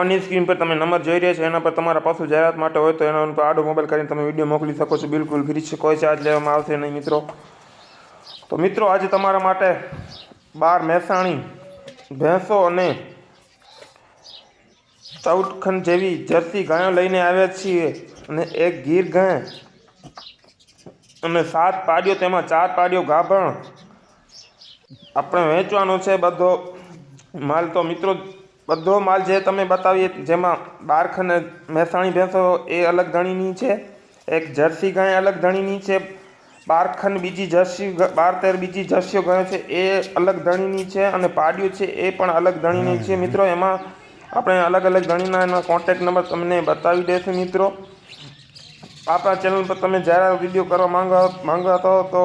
ઓનની screen પર તમે number જોઈ રહ્યા છો, એના પર તમારા પશુ જાહેરાત માટે હોય તો એના ઉપર આડો મોબાઈલ કરીને તમે વીડિયો મોકલી શકો છો. બિલકુલ ફ્રી કોઈ ચાર્જ લેવામાં આવશે નહીં મિત્રો. તો મિત્રો, આજે તમારા માટે બાર મહેસાણી, ભેંસો અને ચૌદખંડ જેવી જર્સી ગાયો લઈને આવ્યા છીએ અને એક ગીર ગાય અને સાત પાડીઓ, તેમાં ચાર પાડીઓ ગાભણ આપણે વેચવાનો છે બધો. માલ તો મિત્રો બધો માલ જે તમે બતાવીએ, જેમાં બારખંડ મહેસાણી ભેંસો એ અલગ ધણીની છે, એક જર્સી ગાય અલગ ધણીની છે બારખન બીજી જર્સી બાર તેર બીજી જર્સીઓ ગાયો છે, એ અલગ ધણીની છે અને પાડ્યું છે, એ પણ અલગ ધણીની છે. મિત્રો, એમાં આપણે અલગ અલગ ધણીના એના કોન્ટેક્ટ નંબર તમને બતાવી દઈશું, મિત્રો. આપણા ચેનલ પર તમે જ્યારે વીડિયો કરવા માંગો માંગતા હો તો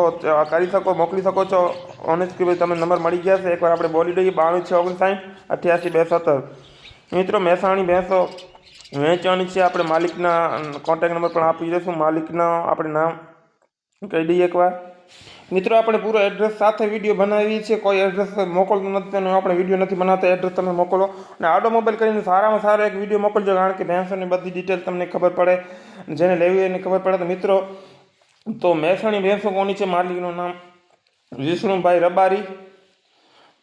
કરી શકો, મોકલી શકો છો. ઓનેસ્ટ કે ભાઈ તમને નંબર મળી ગયા છે. એકવાર આપણે બોલી દઈએ, બાણું છ ઓગણસાઠ, અઠ્યાસી બે સત્તર મિત્રો મહેસાણી ભેંસો વેચવાની છે. આપણે માલિકના કોન્ટેક્ટ નંબર પણ આપી દઈશું. માલિકના આપણે નામ કહી દઈએ એકવાર. મિત્રો, આપણે પૂરો એડ્રેસ સાથે વીડિયો બનાવીએ છીએ. કોઈ એડ્રેસ મોકલતું નથી અને આપણે વીડિયો નથી બનાવતા. એડ્રેસ તમે મોકલો અને આડો મોબાઈલ કરીને સારામાં સારો એક વીડિયો મોકલજો, કારણ કે ભેંસોની બધી ડિટેલ તમને ખબર પડે જેને લેવી એને ખબર પડે. તો મિત્રો, તો મહેસાણી ભેંસો કોની છે? માલિકનું નામ વિષ્ણુભાઈ રબારી.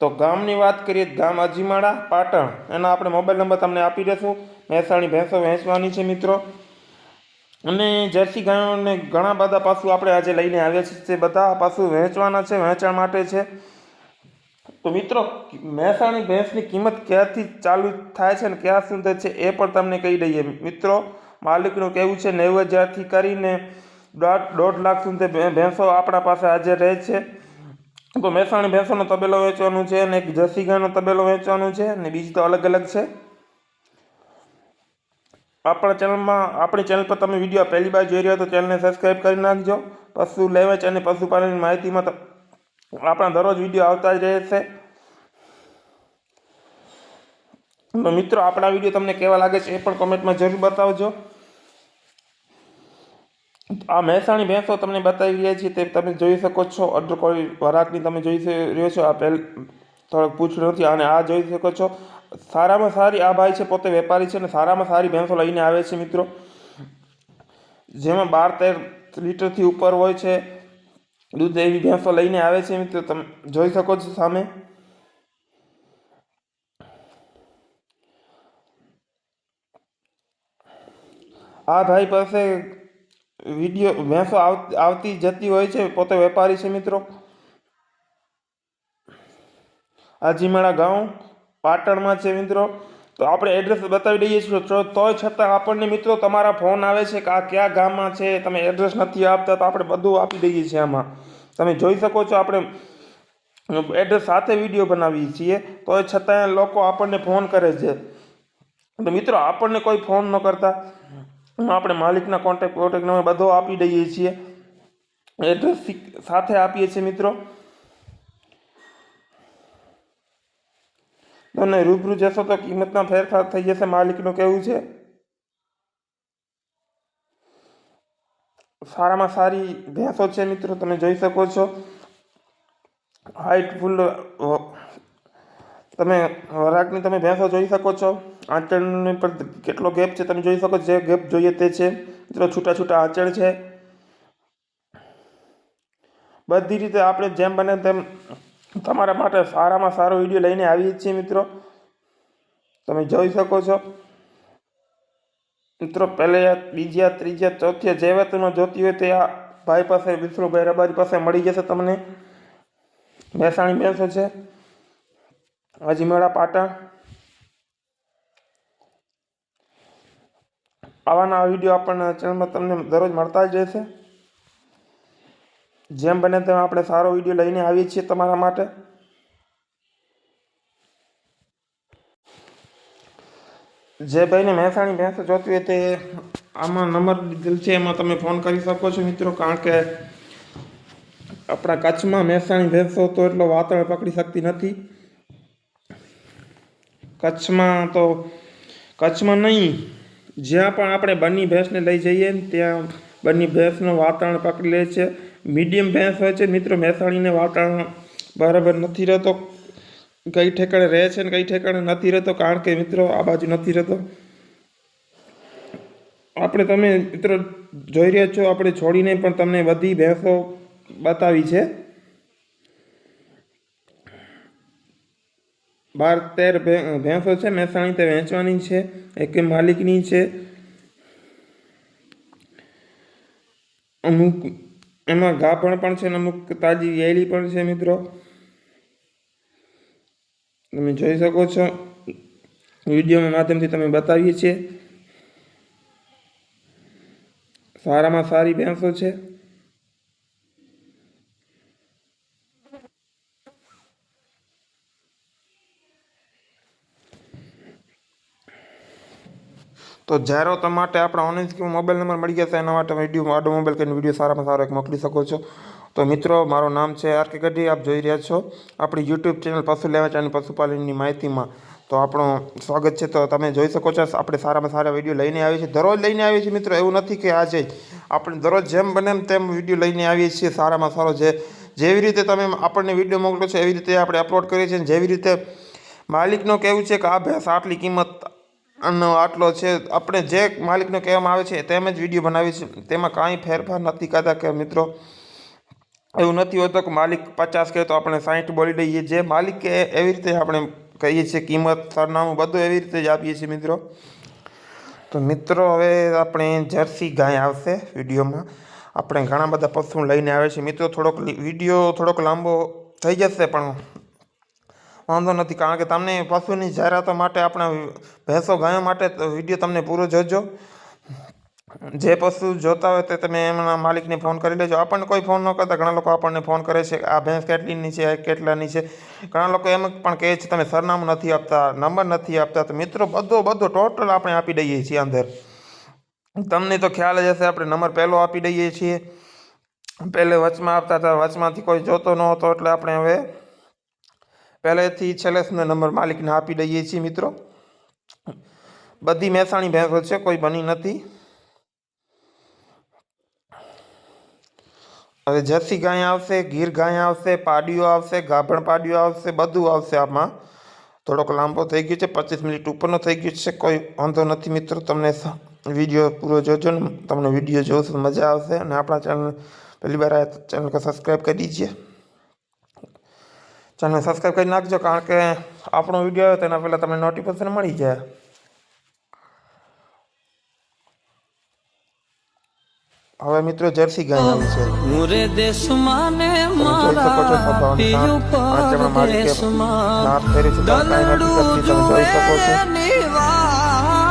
તો ગામની વાત કરીએ ગામ અજીમાળા, પાટણ. એના આપણે મોબાઈલ નંબર તમને આપી દઈશું મહેસાણી ભેંસો વહેંચવાની છે મિત્રો. અને જર્સી ગાયોને ઘણા બધા પશુ આપણે આજે લઈને આવ્યા છીએ. તે બધા પશુ વહેંચવાના છે વહેંચાણ માટે છે. તો મિત્રો, મહેસાણી ભેંસની કિંમત ક્યાંથી ચાલુ થાય છે ને ક્યાં સુધી છે એ પણ તમને કહી દઈએ. મિત્રો, માલિકનું કહેવું છે, નેવું હજારથી કરીને દોઢ દોઢ લાખ સુધી ભેંસો આપણા પાસે હાજર રહે છે. તો મહેસાણી ભેંસોનો તબેલો વેચવાનું છે અને એક જર્સી ગાયનો તબેલો વેચવાનું છે અને બીજી તો અલગ અલગ છે. આપણા ચેનલમાં, આપણી ચેનલ પર તમે વીડિયો પહેલી વાર જોઈ રહ્યા તો ચેનલને સબસ્ક્રાઈબ કરી નાખજો. પશુ લેવેચ અને પશુપાલનની માહિતીમાં આપણા દરરોજ વીડિયો આવતા જ રહેશે છે. મિત્રો, આપણા વીડિયો તમને કેવા લાગે છે એ પણ કોમેન્ટમાં જરૂર બતાવજો. આ મહેસાણી ભેંસો તમને બતાવી રહ્યા છીએ તે તમે જોઈ શકો છો. અડર કોઈ વરાકની તમે જોઈ રહ્યો છો. આ પહેલ, થોડોક પૂછ્યું નથી. અને આ જોઈ શકો છો. સારામાં સારી આ ભાઈ છે, પોતે વેપારી છે અને સારામાં સારી ભેંસો લઈને આવે છે મિત્રો. જેમાં બાર તેર લીટરથી ઉપર હોય છે. દૂધ એવી ભેંસો લઈને આવે છે મિત્રો. તમે, જોઈ શકો છો સામે. આ ભાઈ પાસે વીડિયો ભેંસો આવ- આવતી જતી હોય છે, પોતે વેપારી છે મિત્રો. આજીમાળા ગામ પાટણમાં છે મિત્રો. તો આપણે એડ્રેસ બતાવી દઈએ છીએ તોય છતાં આપણને મિત્રો તમારા ફોન આવે છે કે આ કયા ગામમાં છે, તમે એડ્રેસ નથી આપતા, તો આપણે બધું આપી દઈએ છીએ આમાં. તમે જોઈ શકો છો આપણે એડ્રેસ સાથે વીડિયો બનાવીએ છીએ, તોય છતાં લોકો આપણને ફોન કરે છે. તો મિત્રો, આપણને કોઈ ફોન ન કરતા. આપણે માલિકના કોન્ટેક્ટ કોન્ટેક નંબર બધો આપી દઈએ છીએ. એડ્રેસ સાથે આપીએ છીએ મિત્રો. તમને રૂબરૂ જશો તો કિંમતમાં ફેરફાર થઈ જશે, માલિકનું કહેવું છે? સારામાં સારી ભેંસો છે મિત્રો, તમે જોઈ શકો છો. હાઈટ ફૂલ તમે વરાગની તમે ભેંસો જોઈ શકો છો. આંચળની પર કેટલો ગેપ છે તમે જોઈ શકો જે ગેપ જોઈએ તે છે. મિત્રો, છૂટા છૂટા આંચળ છે. બધી રીતે આપણે જેમ બને તેમ તમારા માટે સારામાં સારો વીડિયો લઈને આવીએ છીએ મિત્રો. તમે જોઈ શકો છો. મિત્રો, પહેલે બીજા ત્રીજા ચોથા જે વેતનમાં જોતી હોય તે આ ભાઈ પાસે, વિષ્ણુભાઈ રબારી પાસે મળી જશે તમને. મહેસાણી બેસો છે. અજીમેળા પાટણ આવાના વીડિયો આપણને ચેનલમાં તમને દરરોજ મળતા જ રહેશે. જેમ બને તેમ આપણે સારો વીડિયો લઈને આવીએ છીએ તમારા માટે. જે ભાઈને મહેસાણી ભેંસ જોતી હોય તે આમાં નંબર દીધેલ છે, એમાં તમે ફોન કરી શકો છો મિત્રો, કારણ કે આપણા કચ્છમાં મહેસાણી ભેંસો તો એટલો વાતાવરણ પકડી શકતી નથી. કચ્છમાં તો કચ્છમાં નહીં. જ્યાં પણ આપણે બંની ભેંસને લઈ જઈએ ત્યાં બની ભેંસનું વાતાવરણ પકડી લે છે. મીડિયમ ભેંસ હોય છે મિત્રો, મહેસાણીને વાતાવરણ બરાબર નથી રહેતો. કઈ ઠેકાણે રહે છે ને કઈ ઠેકાણે નથી રહેતો, કારણ કે મિત્રો આ બાજુ નથી રહેતો. આપણે તમે મિત્રો જોઈ રહ્યા છો, આપણે છોડીને પણ તમને બધી ભેંસો બતાવી છે. બાર તેર ભેંસો છે, મહેસાણી તે વેચવાની છે, એક માલિકની છે. અમુક એમાં ગાભણ પણ છે ને અમુક તાજી વેલી પણ છે મિત્રો. તમે જોઈ શકો છો. વિડીયોના માધ્યમથી તમે બતાવીએ છીએ. સારામાં સારી ભેંસો છે. તો જ્યારે તમારા માટે આપણા ઓનલાઈન મોબાઈલ નંબર મળી જશે, એના માટે વીડિયો, આડો મોબાઈલ કરીને વીડિયો સારામાં સારો એક મોકલી શકો છો. તો મિત્રો, મારું નામ છે આર કે ગઢી આપ જોઈ રહ્યા છો આપણી યુટ્યુબ ચેનલ પશુ લેવા અને પશુપાલનની માહિતીમાં. તો આપણું સ્વાગત છે. તો તમે જોઈ શકો છો, આપણે સારામાં સારા વીડિયો લઈને આવીએ છીએ. દરરોજ લઈને આવીએ છીએ મિત્રો, એવું નથી કે આજે આપણે દરરોજ જેમ બને એમ તેમ વીડિયો લઈને આવીએ છીએ સારામાં સારો. જે, જેવી રીતે તમે આપણને વીડિયો મોકલો છો, એવી રીતે આપણે અપલોડ કરીએ છીએ. જેવી રીતે માલિકનું કહેવું છે કે આ ભેંસ આટલી કિંમત નો આટલો છે. આપણે જે માલિકનો કહેવામાં આવે છે, તેમ જ વીડિયો બનાવીએ છીએ તેમાં કાંઈ ફેરફાર નથી કરતા કે મિત્રો, એવું નથી હોતું કે માલિક પચાસ કહે તો આપણે સાઠ બોલી દઈએ. જે માલિક કહે એવી રીતે આપણે કહીએ છીએ, કિંમત, સરનામું બધું એવી રીતે જ આપીએ છીએ મિત્રો. તો મિત્રો, હવે આપણે જર્સી ગાય આવશે વિડીયોમાં. આપણે ઘણા બધા પશુ લઈને આવે છે. મિત્રો, થોડોક વીડિયો થોડોક લાંબો થઈ જશે, પણ વાંધો નથી, કારણ કે તમને પશુની જાહેરાતો માટે આપણા ભેંસો ગાયો માટે વીડિયો તમને પૂરો જોજો. જે પશુ જોતા હોય તે તમે એમના માલિકને ફોન કરી લેજો. આપણને કોઈ ફોન ન કરતા. ઘણા લોકો આપણને ફોન કરે છે આ ભેંસ કેટલીની છે કેટલાની છે. ઘણા લોકો એમ પણ કહે છે, તમે સરનામું નથી આપતા, નંબર નથી આપતા. તો મિત્રો, બધો બધો ટોટલ આપણે આપી દઈએ છીએ અંદર. તમને તો ખ્યાલ જ હશે, આપણે નંબર પહેલો આપી દઈએ છીએ. પહેલે વચમાં આપતા હતા. વચમાંથી કોઈ જોતો ન હતો, એટલે આપણે હવે પહેલેથી છેલ્લે નંબર માલિકને આપી દઈએ છીએ મિત્રો બધી મહેસાણી ભેંસો છે કોઈ બની નથી હવે જર્સી ગાય આવશે ગીર ગાય આવશે પાડીઓ આવશે ગાભણ પાડીઓ આવશે બધું આવશે આમાં થોડોક લાંબો થઈ ગયો છે પચીસ મિનિટ ઉપરનો થઈ ગયો છે કોઈ વાંધો નથી મિત્રો તમને વિડીયો પૂરો જોજો ને તમને વિડીયો જોશો મજા આવશે અને આપણા ચેનલ પહેલી વાર આ ચેનલ સબસ્ક્રાઈબ કરી દીજીએ ચેનલ સબસ્ક્રાઈબ કરી નાખજો કારણ કે આપણો વીડિયો આવ્યો તેના પહેલાં તમને નોટિફિકેશન મળી જાય. હવે મિત્રો જર્સી ગાય આવી છે. મુરે દેશમાં ને મારા પિયુ નથી કરતી તમે જોઈ શકો છો.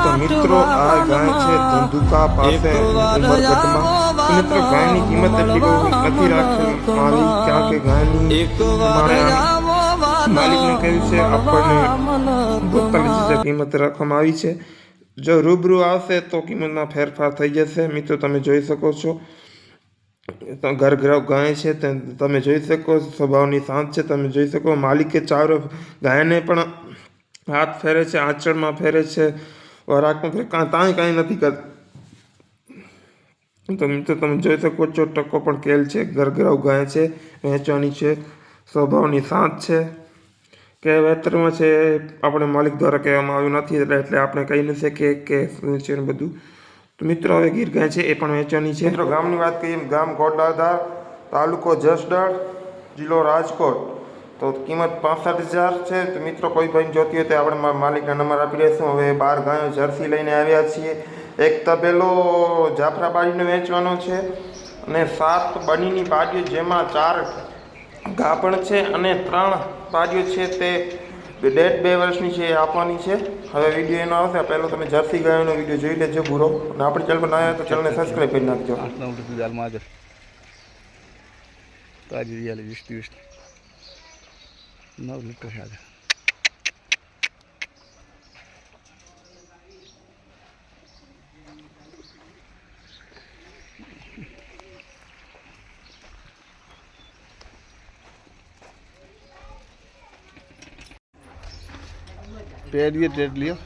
તો મિત્રો આ ગાય છે ધંધુકા પાસે ઉમરગઢમાં. મિત્રો ગાયની કિંમત એટલી બહુ નથી રાખી માલિક ક્યાં કે ગાયની તમારે આ માલિકને કહ્યું છે આપણને પોતાની જે કિંમત રાખવામાં આવી છે. જો રૂબરૂ આવશે તો કિંમતમાં ફેરફાર થઈ જશે. મિત્રો તમે જોઈ શકો છો. ઘર ઘરઘરાવ ગાય છે તમે જોઈ શકો સ્વભાવની શાંત છે તમે જોઈ શકો માલિકે ચારો ગાયને પણ હાથ ફેરે છે આંચળમાં ફેરે છે. વરાકમાં ફેરે કાંઈ કાંઈ નથી કર તો મિત્રો તમે જોઈ શકો છો ટકો પણ કેલ છે. ઘરઘરાવ ગાય છે વહેંચવાની છે. સ્વભાવની શાંત છે. કે વેતરમાં છે આપણે માલિક દ્વારા કહેવામાં આવ્યું નથી, એટલે એટલે આપણે કહી ન શકીએ કે શું છે બધું. તો મિત્રો હવે ગીર ગાય છે એ પણ વેચવાની છે. મિત્રો, ગામની વાત કરીએ ગામ ગોડાધાર તાલુકો જસદણ, જિલ્લો રાજકોટ. તો કિંમત પાસઠ હજાર છે. તો મિત્રો, કોઈ ભાઈ જોતી હોય તો આપણે માલિકના નંબર આપી દઈશું. હવે બાર ગાયો જર્સી લઈને આવ્યા છીએ. એક તબેલો જાફરાબાડીને વેચવાનો છે અને સાત બનીની પાડીઓ જેમાં ચાર ગાભણ છે અને ત્રણ પાડીઓ છે તે ડેઢ બે વર્ષની છે, એ આપવાની છે. હવે વીડિયો એનો આવશે પહેલો તમે જર્સી ગાયોનો વીડિયો જોઈ લેજો પૂરો અને આપણી ચેનલ પર ના આવ્યા તો ચેનલને સબસ્ક્રાઈબ કરી નાખજો. તાજી રિયાલી વીસથી વીસ નવ લીટર છે પેડીએ ટ્રેડ લ્યો.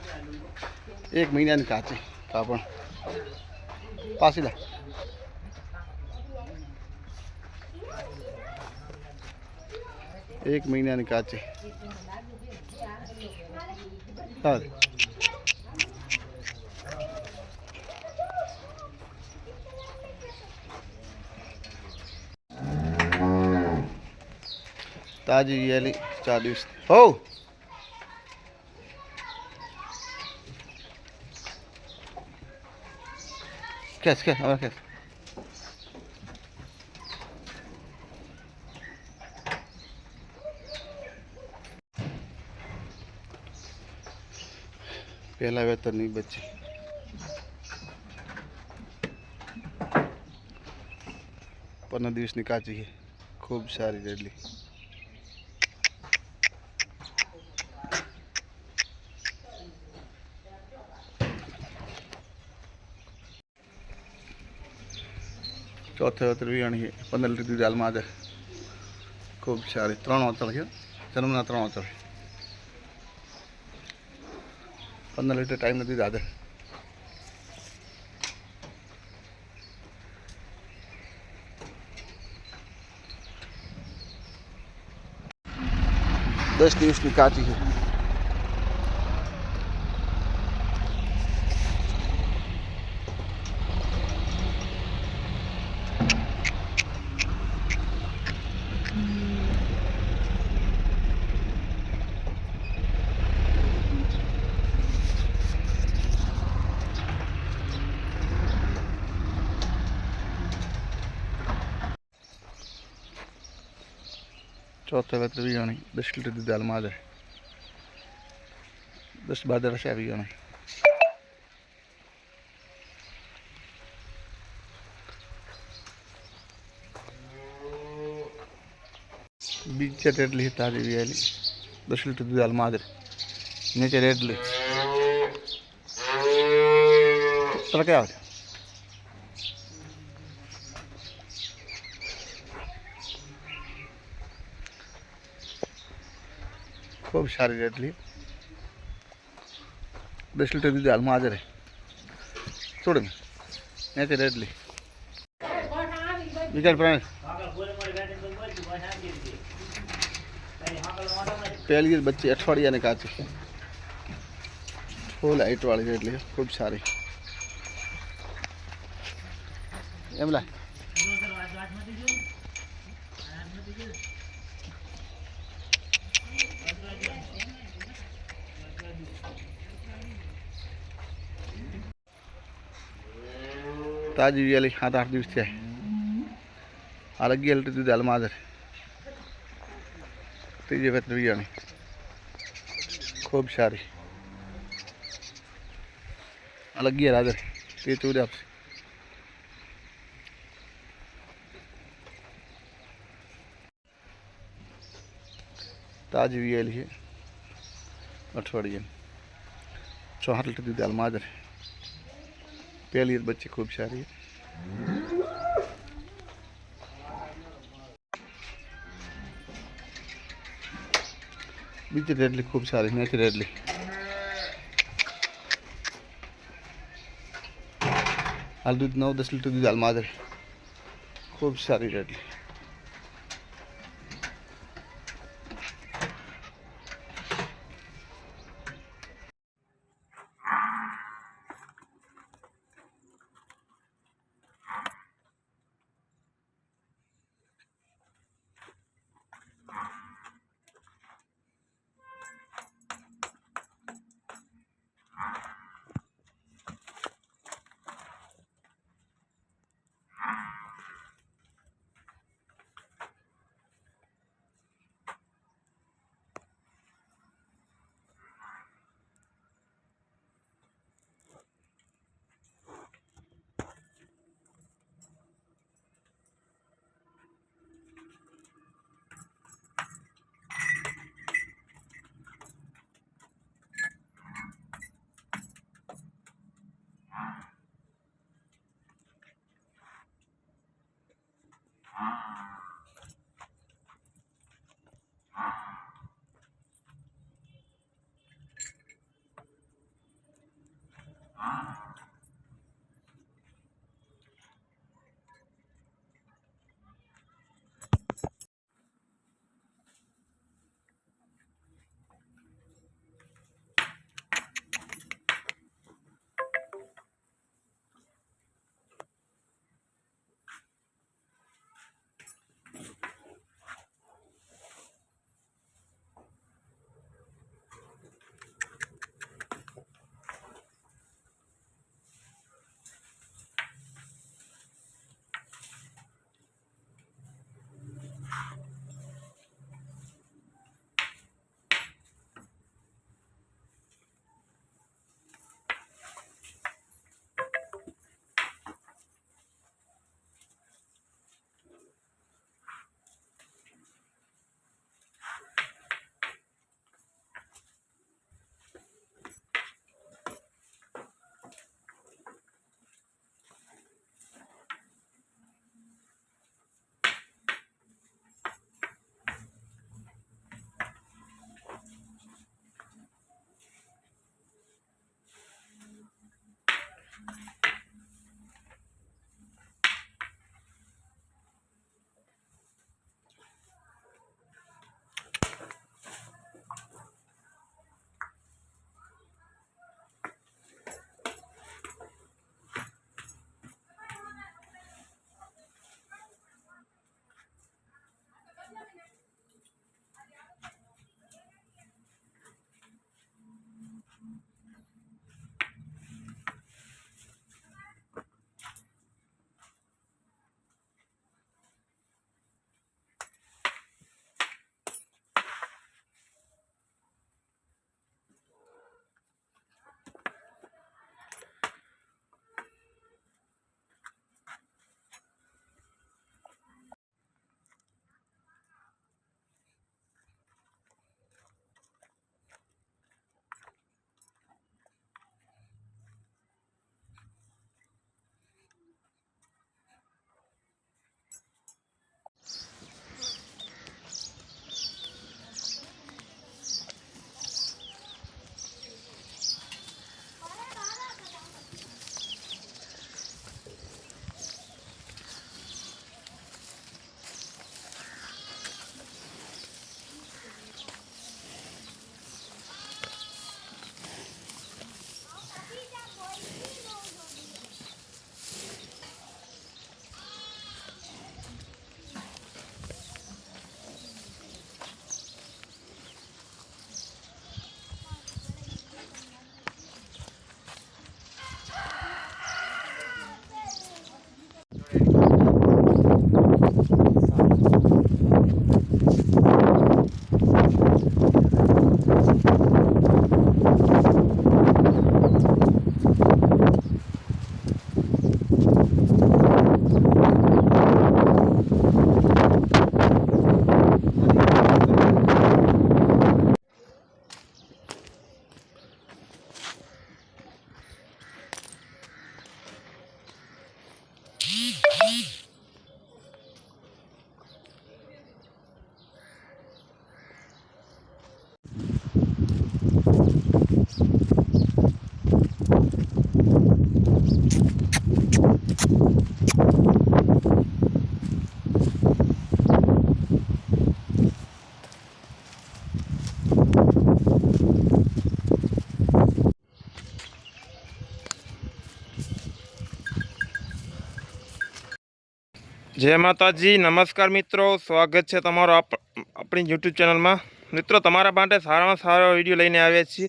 એક મહિનાની કાચી કાપડ પાછી લા. એક મહિનાની કાચી. સારું તાજી યેલી ચાર દિવસ. હો ખેંચ ખેંચ હવે ખેંચ પહેલા વેતરની બચી પંદર દિવસની કાચી છે ખૂબ સારી રેડલી ચોથે વત્ર વિયાણી છે પંદર લીટર દાલમાં આજે ખૂબ સારી ત્રણ વતર છે. જન્મના ત્રણ વતર પંદર લીટર ટાઈમ નથી દાદર દસ દિવસની કાચી છે. ચોથે વતર વિયાણી દસ લીટર દૂધ હાલમાં આજે દસ બાર દસ આવી વિયાણી બીજા રેડલી છે તાજી વિયાલી દસ લીટર દૂધ હાલમાં આજે નીચે રેડલી તને ક્યાં આવે ખૂબ સારી રેટલી દસ લીટર દીધી હાલમાં હાજર છોડ ને નથી રેટલી વિચાર પ્રાણી. પહેલી બચ્ચી અઠવાડિયાની કાચી. ફૂલ હાઈટવાળી રેટલી ખૂબ સારી. એમ લા તાજી વિયાલી સાત, આઠ દિવસ થયા. હાલ અગિયાર લીટર દૂધ હાલમાં હાજર. ત્રીજી વેતર વિયાણી ખૂબ સારી. અલગ અગિયાર હાજર. તે ચોરી આપશે. તાજી વિયાલી છે. અઠવાડિયે. ચોહાઠ લીટર દૂધ હાલમાં હાજર. ઈદ બચ્ચી ખૂબ સારી है બીજી રેડલી ખૂબ સારી નથી રેડલી હાલ દૂધ નવ દસ લીટર દૂધ હાલ માધર ખૂબ સારી રેડલી Ah. જય માતાજી, નમસ્કાર મિત્રો, સ્વાગત છે તમારો આપ, આપણી યુટ્યુબ ચેનલમાં. મિત્રો, તમારા માટે સારામાં સારો વીડિયો લઈને આવ્યા છીએ.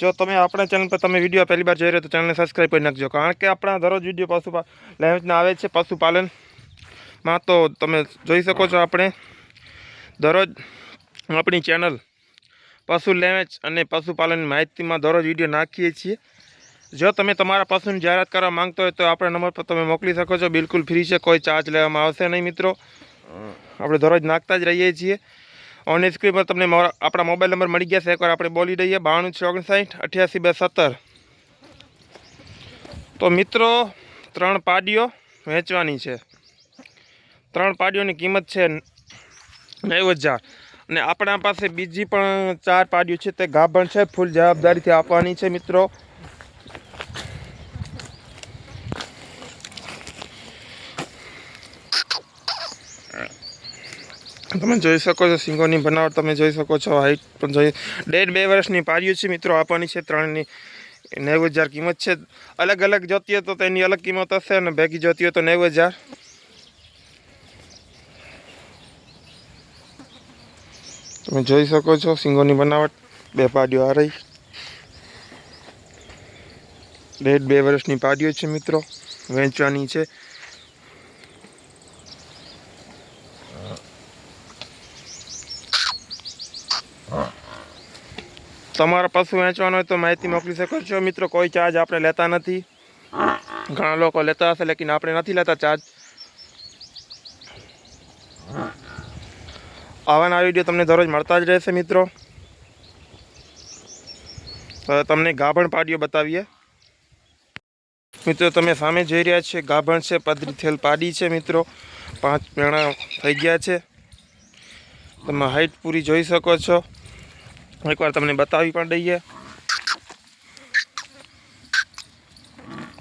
જો તમે આપણા ચેનલ પર તમે વીડિયો પહેલી વાર જોઈ રહ્યો તો ચેનલને સબસ્ક્રાઈબ કરી નાખજો, કારણ કે આપણા દરરોજ વીડિયો પશુ લેન્સના આવે છે પશુપાલનમાં. તો તમે જોઈ શકો છો આપણે દરરોજ આપણી ચેનલ પશુ લેવેચ અને પશુપાલનની માહિતીમાં દરરોજ વીડિયો નાખીએ છીએ. જો તમે તમારા પશુની જાહેરાત કરવા માંગતો હોય તો આપણા નંબર પર તમે મોકલી શકો છો. બિલકુલ ફ્રી છે, કોઈ ચાર્જ લેવામાં આવશે નહીં મિત્રો. આપણે દરરોજ નાખતા જ રહીએ છીએ. ઓન સ્ક્રીન પર તમને આપણા મોબાઈલ નંબર મળી ગયા છે એકવાર આપણે બોલી દઈએ. બાણું છ ઓગણસાઠ અઠ્યાસી બે સત્તર તો મિત્રો, ત્રણ પાડીઓ વેચવાની છે. ત્રણ પાડીઓની કિંમત છે નેવું અને આપણા પાસે બીજી પણ ચાર પાડીઓ છે. તે ગાભણ છે. ફૂલ જવાબદારીથી આપવાની છે મિત્રો. તમે જોઈ શકો છો, સિંગોની બનાવટ તમે જોઈ શકો છો હાઈટ પણ જોઈ ડેઢ બે વર્ષની પારીઓ છે મિત્રો, આપવાની છે ત્રણની. નેવું હજાર કિંમત છે. અલગ અલગ જોતી હોય તો તેની અલગ કિંમત હશે અને ભેગી જોતી હોય તો નેવું હજાર. તમે જોઈ શકો છો, સિંગોની બનાવટ. બે પાડીઓ આ રહી. ડેઢ બે વર્ષની પાડીઓ છે મિત્રો, વેચવાની છે. તમારા પશુ વેચવાનો હોય તો માહિતી મોકલી શકો છો. મિત્રો, કોઈ ચાર્જ આપણે લેતા નથી. ઘણા લોકો લેતા હશે, લેકિન આપણે નથી લેતા ચાર્જ આવાના વીડિયો તમને દરરોજ મળતા જ રહેશે, મિત્રો. તમને ગાભણ પાડીઓ બતાવીએ. મિત્રો, તમે સામે જોઈ રહ્યા છે. ગાભણ છે, પદરી થેલ પાડી છે મિત્રો. પાંચ મેણા થઈ ગયા છે. તમે હાઈટ પૂરી જોઈ શકો છો. એકવાર તમને બતાવી પણ દઈએ.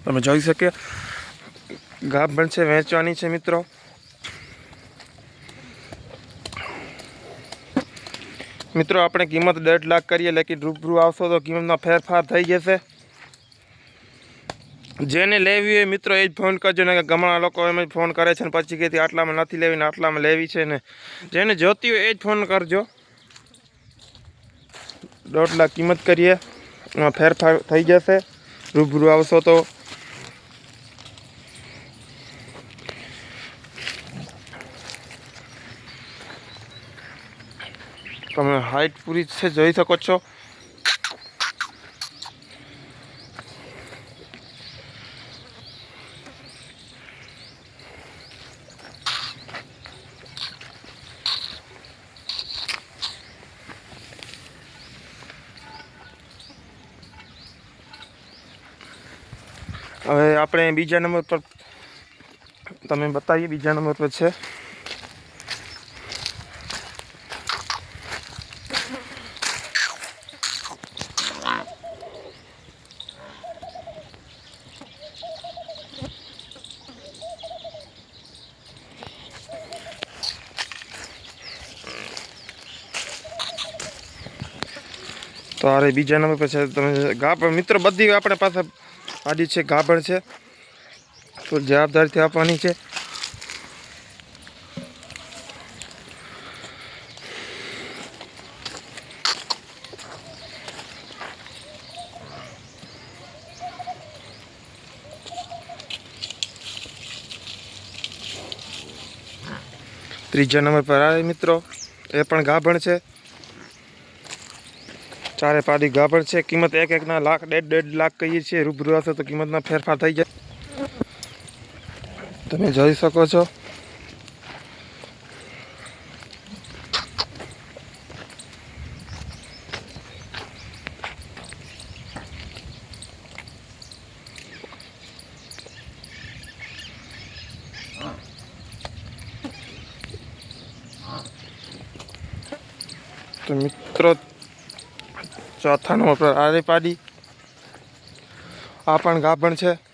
તમે જોઈ શકે ગાભણ છે, વેચવાની છે મિત્રો. મિત્રો, આપણે કિંમત દોઢ લાખ કરીએ, લેકિન રૂબરૂ આવશો તો કિંમતમાં ફેરફાર થઈ જશે. જેને લેવી હોય મિત્રો એ જ ફોન કરજો ને કે ઘણા લોકો એમ જ ફોન કરે છે ને પછી કહેતી આટલામાં નથી લેવી ને આટલામાં લેવી છે ને. જેને જોતી હોય એ જ ફોન કરજો. લાખ કિંમત કરીએ, એમાં ફેરફાર થઈ જશે, રૂબરૂ આવશો તો. તમે હાઈટ પૂરી છે જોઈ શકો છો હવે આપણે બીજા નંબર પર તમે બતાવીએ, બીજા નંબર પર છે. તો અરે બીજા નંબર પર છે. તમે ગાભણ મિત્રો બધી આપણે પાસે પાડી છે, ગાભણ છે. તો જવાબદારીથી આપવાની છે. ત્રીજા નંબર પર આવે મિત્રો, એ પણ ગાભણ છે. ચારે પાડી ગાભણ છે. કિંમત એક એકના લાખ ડેઢ દેઢ લાખ કહીએ છીએ, રૂબરૂ હશે તો કિંમતના ફેરફાર થઈ જાય. તમે જોઈ શકો છો. તો મિત્રો, ચોથા નંબર પર આરે પાડી આ પણ ગાભણ છે.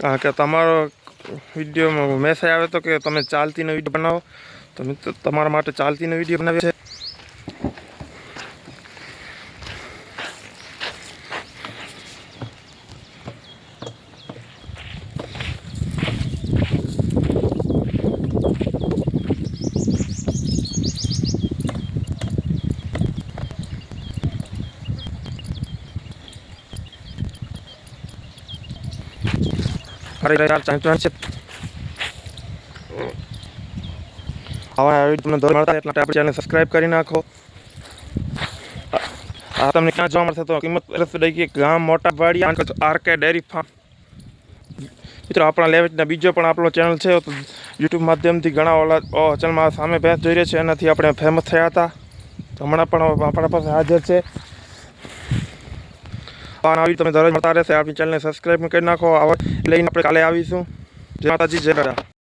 કારણ કે તમારો વિડીયોમાં મેસેજ આવે તો કે તમે ચાલતીનો વીડિયો બનાવો. તો મિત્રો, તમારા માટે ચાલતીનો વીડિયો બનાવ્યો છે અરે યાર ચાંચવાન છે. આવા વીડિયો તમને સબસ્ક્રાઇબ કરી નાખો. આ- તમને ક્યાં જોવા મળશે તો કિંમત રસોઈ કે ગામ મોટા વાડી આરકે ડેરી ફાર્મ મિત્રો, આપણા લેવેચના બીજો પણ આપણો ચેનલ છે, તો યુટ્યુબ માધ્યમથી ઘણા ઓલા ચેનલમાં સામે ભેંસ જોઈ રહ્યા છે, એનાથી આપણે ફેમસ થયા હતા. હમણાં પણ આપણા પાસે હાજર છે. આ આવી, તમે દરરોજ મળતા રહેશે. આપણી ચેનલને સબસ્ક્રાઈબ કરી નાખો. આવા લઈને આપણે કાલે આવીશું. જય માતાજી, જય દાદા